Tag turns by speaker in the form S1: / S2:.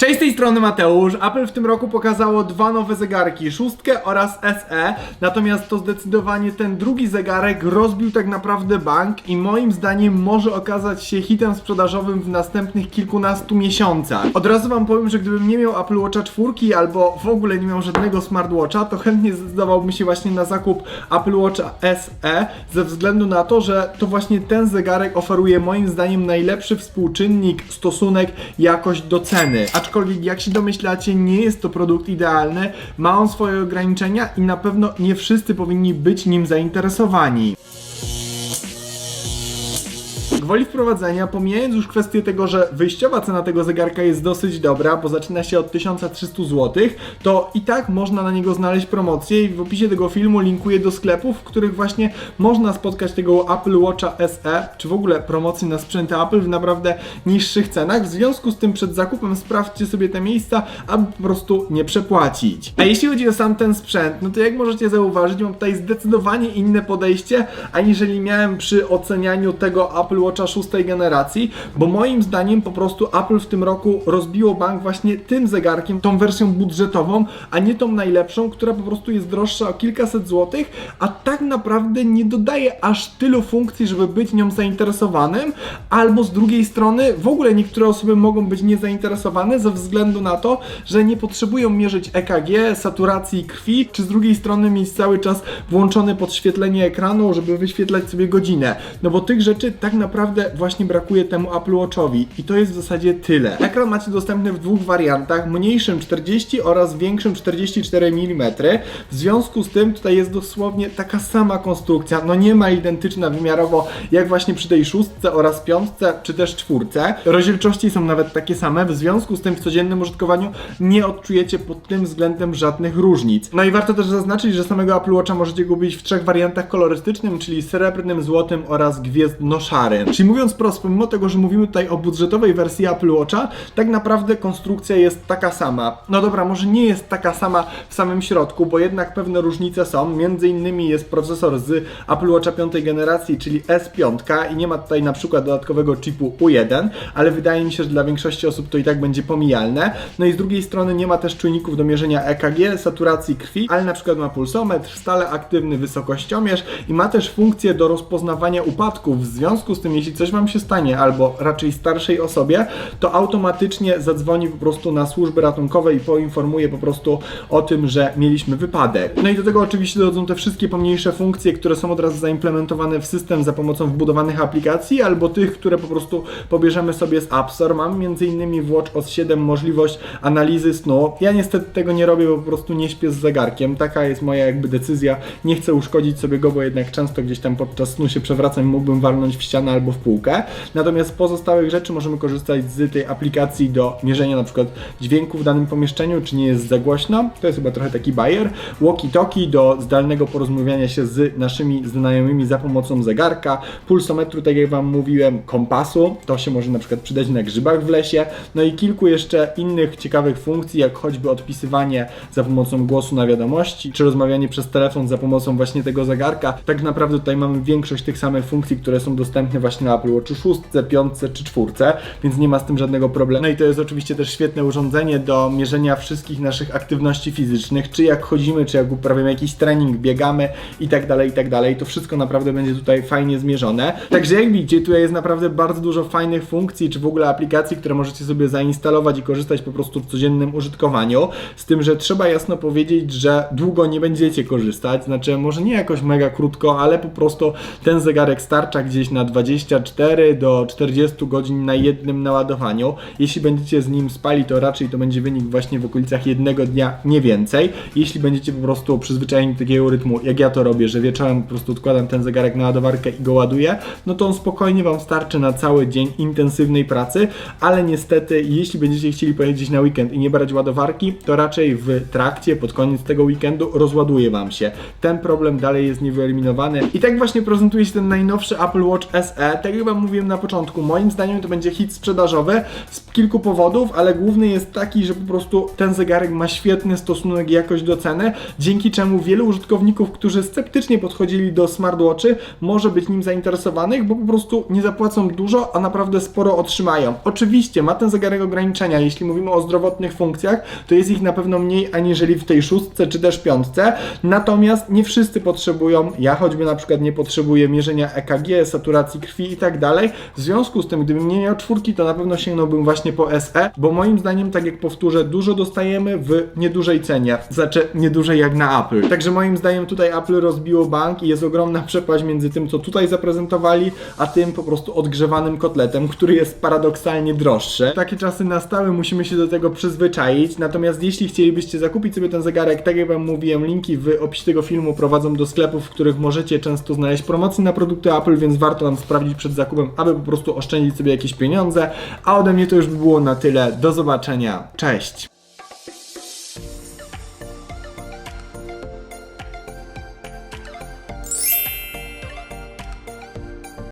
S1: Cześć z tej strony Mateusz. Apple w tym roku pokazało dwa nowe zegarki, szóstkę oraz SE. Natomiast to zdecydowanie ten drugi zegarek rozbił tak naprawdę bank i moim zdaniem może okazać się hitem sprzedażowym w następnych kilkunastu miesiącach. Od razu wam powiem, że gdybym nie miał Apple Watcha 4 albo w ogóle nie miał żadnego smartwatcha, to chętnie zdecydowałbym się właśnie na zakup Apple Watcha SE ze względu na to, że to właśnie ten zegarek oferuje moim zdaniem najlepszy współczynnik, stosunek, jakość do ceny. Aczkolwiek jak się domyślacie, nie jest to produkt idealny, ma on swoje ograniczenia i na pewno nie wszyscy powinni być nim zainteresowani. Gwoli wprowadzenia, pomijając już kwestię tego, że wyjściowa cena tego zegarka jest dosyć dobra, bo zaczyna się od 1300 zł, to i tak można na niego znaleźć promocję i w opisie tego filmu linkuję do sklepów, w których właśnie można spotkać tego Apple Watcha SE, czy w ogóle promocji na sprzęty Apple w naprawdę niższych cenach. W związku z tym przed zakupem sprawdźcie sobie te miejsca, aby po prostu nie przepłacić. A jeśli chodzi o sam ten sprzęt, no to jak możecie zauważyć, mam tutaj zdecydowanie inne podejście, aniżeli miałem przy ocenianiu tego Apple Watcha szóstej generacji, bo moim zdaniem po prostu Apple w tym roku rozbiło bank właśnie tym zegarkiem, tą wersją budżetową, a nie tą najlepszą, która po prostu jest droższa o kilkaset złotych, a tak naprawdę nie dodaje aż tylu funkcji, żeby być nią zainteresowanym, albo z drugiej strony w ogóle niektóre osoby mogą być niezainteresowane ze względu na to, że nie potrzebują mierzyć EKG, saturacji krwi, czy z drugiej strony mieć cały czas włączone podświetlenie ekranu, żeby wyświetlać sobie godzinę. No bo tych rzeczy tak naprawdę właśnie brakuje temu Apple Watchowi i to jest w zasadzie tyle. Ekran macie dostępny w dwóch wariantach, mniejszym 40 oraz większym 44 mm. W związku z tym tutaj jest dosłownie taka sama konstrukcja, no nie ma identyczna wymiarowo jak właśnie przy tej szóstce oraz piątce, czy też czwórce. Rozdzielczości są nawet takie same, w związku z tym w codziennym użytkowaniu nie odczujecie pod tym względem żadnych różnic. No i warto też zaznaczyć, że samego Apple Watcha możecie kupić w trzech wariantach kolorystycznym, czyli srebrnym, złotym oraz gwiezdno-szarym. Czyli mówiąc prosto, pomimo tego, że mówimy tutaj o budżetowej wersji Apple Watcha, tak naprawdę konstrukcja jest taka sama. No dobra, może nie jest taka sama w samym środku, bo jednak pewne różnice są. Między innymi jest procesor z Apple Watcha piątej generacji, czyli S5 i nie ma tutaj na przykład dodatkowego chipu U1, ale wydaje mi się, że dla większości osób to i tak będzie pomijalne. No i z drugiej strony nie ma też czujników do mierzenia EKG, saturacji krwi, ale na przykład ma pulsometr, stale aktywny wysokościomierz i ma też funkcję do rozpoznawania upadków. W związku z tym, jeśli coś Wam się stanie, albo raczej starszej osobie, to automatycznie zadzwoni po prostu na służby ratunkowe i poinformuje po prostu o tym, że mieliśmy wypadek. No i do tego oczywiście dochodzą te wszystkie pomniejsze funkcje, które są od razu zaimplementowane w system za pomocą wbudowanych aplikacji, albo tych, które po prostu pobierzemy sobie z App Store. Mam m.in. w Watch OS 7 możliwość analizy snu. Ja niestety tego nie robię, bo po prostu nie śpię z zegarkiem. Taka jest moja jakby decyzja. Nie chcę uszkodzić sobie go, bo jednak często gdzieś tam podczas snu się przewracam i mógłbym walnąć w ścianę albo w półkę. Natomiast z pozostałych rzeczy możemy korzystać z tej aplikacji do mierzenia na przykład dźwięku w danym pomieszczeniu, czy nie jest za głośno. To jest chyba trochę taki bajer. Walkie-talkie do zdalnego porozmawiania się z naszymi znajomymi za pomocą zegarka, pulsometru, tak jak Wam mówiłem, kompasu. To się może na przykład przydać na grzybach w lesie. No i kilku jeszcze innych ciekawych funkcji, jak choćby odpisywanie za pomocą głosu na wiadomości, czy rozmawianie przez telefon za pomocą właśnie tego zegarka. Tak naprawdę tutaj mamy większość tych samych funkcji, które są dostępne właśnie na Apple Watchu 6, 5 czy 4, więc nie ma z tym żadnego problemu. No i to jest oczywiście też świetne urządzenie do mierzenia wszystkich naszych aktywności fizycznych, czy jak chodzimy, czy jak uprawiamy jakiś trening, biegamy i tak dalej, i tak dalej. To wszystko naprawdę będzie tutaj fajnie zmierzone. Także jak widzicie, tutaj jest naprawdę bardzo dużo fajnych funkcji, czy w ogóle aplikacji, które możecie sobie zainstalować i korzystać po prostu w codziennym użytkowaniu. Z tym, że trzeba jasno powiedzieć, że długo nie będziecie korzystać. Znaczy, może nie jakoś mega krótko, ale po prostu ten zegarek starcza gdzieś na 24 do 40 godzin na jednym naładowaniu. Jeśli będziecie z nim spali, to raczej to będzie wynik właśnie w okolicach jednego dnia, nie więcej. Jeśli będziecie po prostu przyzwyczajeni do takiego rytmu, jak ja to robię, że wieczorem po prostu odkładam ten zegarek na ładowarkę i go ładuję, no to on spokojnie Wam starczy na cały dzień intensywnej pracy, ale niestety, jeśli będziecie chcieli pojechać gdzieś na weekend i nie brać ładowarki, to raczej w trakcie, pod koniec tego weekendu rozładuje Wam się. Ten problem dalej jest niewyeliminowany. I tak właśnie prezentuje się ten najnowszy Apple Watch SE. Tak jak wam mówiłem na początku, moim zdaniem to będzie hit sprzedażowy z kilku powodów, ale główny jest taki, że po prostu ten zegarek ma świetny stosunek jakość do ceny, dzięki czemu wielu użytkowników, którzy sceptycznie podchodzili do smartwatchy, może być nim zainteresowanych, bo po prostu nie zapłacą dużo, a naprawdę sporo otrzymają. Oczywiście ma ten zegarek ograniczenia, jeśli mówimy o zdrowotnych funkcjach, to jest ich na pewno mniej aniżeli w tej szóstce czy też piątce, natomiast nie wszyscy potrzebują, ja choćby na przykład nie potrzebuję mierzenia EKG, saturacji krwi i tak dalej, w związku z tym, gdybym nie miał czwórki, to na pewno sięgnąłbym właśnie po SE, bo moim zdaniem, tak jak powtórzę, dużo dostajemy w niedużej cenie, znaczy niedużej jak na Apple. Także moim zdaniem tutaj Apple rozbiło bank i jest ogromna przepaść między tym, co tutaj zaprezentowali, a tym po prostu odgrzewanym kotletem, który jest paradoksalnie droższy. Takie czasy nastały, musimy się do tego przyzwyczaić, natomiast jeśli chcielibyście zakupić sobie ten zegarek, tak jak wam mówiłem, linki w opisie tego filmu prowadzą do sklepów, w których możecie często znaleźć promocje na produkty Apple, więc warto nam sprawdzić przed zakupem, aby po prostu oszczędzić sobie jakieś pieniądze. A ode mnie to już by było na tyle. Do zobaczenia. Cześć!